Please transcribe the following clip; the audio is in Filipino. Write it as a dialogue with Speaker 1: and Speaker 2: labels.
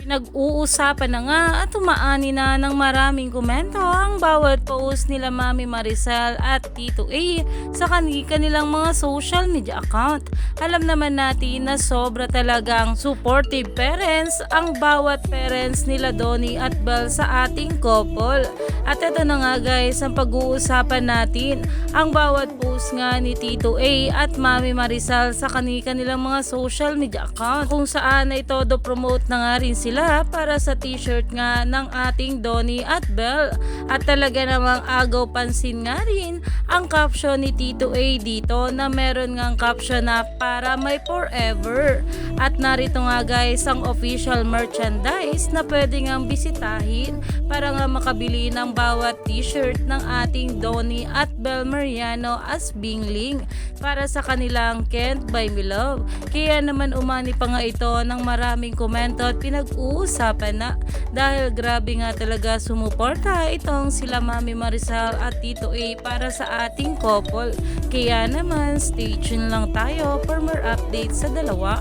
Speaker 1: Pinag-uusapan na nga at umaani na ng maraming komento ang bawat post nila Mami Maricel at Tito A sa kani- kanilang mga social media account. Alam naman natin na sobra talagang supportive parents ang bawat parents nila Donnie at Belle sa ating couple. At ito na nga guys ang pag-uusapan natin ang bawat post nga ni Tito A at Mami Maricel sa kani- kanilang mga social media account kung saan ay todo promote na nga rin sila para sa t-shirt nga ng ating Donnie at Belle. At talaga namang agaw pansin nga rin ang caption ni Tito A dito na meron ngang caption na para may forever. At narito nga guys ang official merchandise na pwede ngang bisitahin para nga makabili ng bawat t-shirt ng ating Donnie at Belle Mariano as Bingling para sa kanilang Can't Buy Me Love. Kaya naman umani pa nga ito ng maraming komento at pinag-uusapan na dahil grabe nga talaga sumuporta itong sila Mami Marisol at Tito A para sa ating couple. Kaya naman stay tuned lang tayo for more updates sa dalawa.